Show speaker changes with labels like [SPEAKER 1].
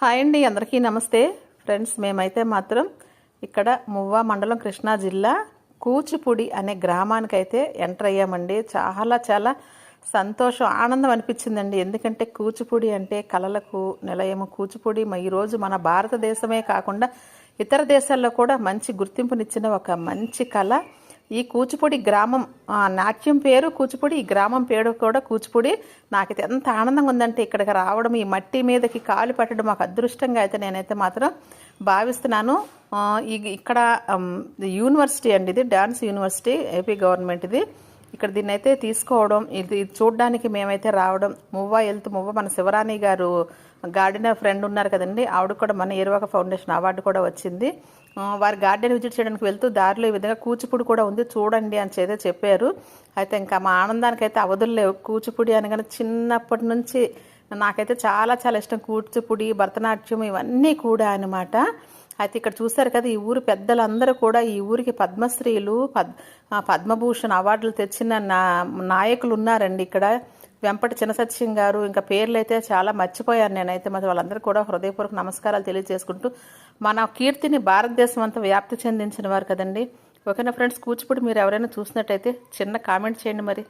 [SPEAKER 1] Hi అండి అందరికీ నమస్తే. ఫ్రెండ్స్ మేమైతే మాత్రం ఇక్కడ మువ్వా మండలం కృష్ణా జిల్లా కూచిపూడి అనే గ్రామానికైతే ఎంటర్ అయ్యామండి. చాలా చాలా సంతోషం ఆనందం అనిపించిందండి. ఎందుకంటే కూచిపూడి అంటే కళలకు నిలయము కూచిపూడి. ఈరోజు మన భారతదేశమే కాకుండా ఇతర దేశాల్లో కూడా మంచి గుర్తింపునిచ్చిన ఒక మంచి కళ. ఈ కూచిపూడి గ్రామం నాట్యం పేరు కూచిపూడి ఈ గ్రామం పేరు కూడా కూచిపూడి. నాకైతే ఎంత ఆనందంగా ఉందంటే ఇక్కడికి రావడం ఈ మట్టి మీదకి కాలు పెట్టడం మాకు అదృష్టంగా అయితే నేనైతే మాత్రం భావిస్తున్నాను. ఇక్కడ యూనివర్సిటీ అండి ఇది డాన్స్ యూనివర్సిటీ ఏపీ గవర్నమెంట్ ఇది. ఇక్కడ దీన్ని అయితే తీసుకోవడం ఇది ఇది చూడడానికి మేమైతే రావడం. మువ్వ వెళ్తూ మువ్వ మన శివరాణి గారు గార్డెనర్ ఫ్రెండ్ ఉన్నారు కదండి ఆవిడ కూడా మన ఏరువాక ఫౌండేషన్ అవార్డు కూడా వచ్చింది. వారి గార్డెన్ విజిట్ చేయడానికి వెళ్తూ దారిలో ఈ విధంగా కూచిపూడి కూడా ఉంది చూడండి అని చేతే చెప్పారు. అయితే ఇంకా మా ఆనందానికి అయితే అవధులు లేవు. కూచిపూడి అనగానే చిన్నప్పటి నుంచి నాకైతే చాలా చాలా ఇష్టం. కూచిపూడి భరతనాట్యం ఇవన్నీ కూడా అనమాట అయితే ఇక్కడ చూశారు కదా ఈ ఊరు పెద్దలందరూ కూడా ఈ ఊరికి పద్మశ్రీలు పద్ పద్మభూషణ్ అవార్డులు తెచ్చిన నా నాయకులు ఉన్నారండి ఇక్కడ. వెంపటి చినసత్యం గారు ఇంకా పేర్లు అయితే చాలా మర్చిపోయాను నేనైతే. మరి వాళ్ళందరూ కూడా హృదయపూర్వక నమస్కారాలు తెలియజేసుకుంటూ మన కీర్తిని భారతదేశం అంతా వ్యాప్తి చెందించిన వారు కదండి. ఓకేనా ఫ్రెండ్స్ కూచిపూడి మీరు ఎవరైనా చూసినట్టయితే చిన్న కామెంట్ చేయండి మరి.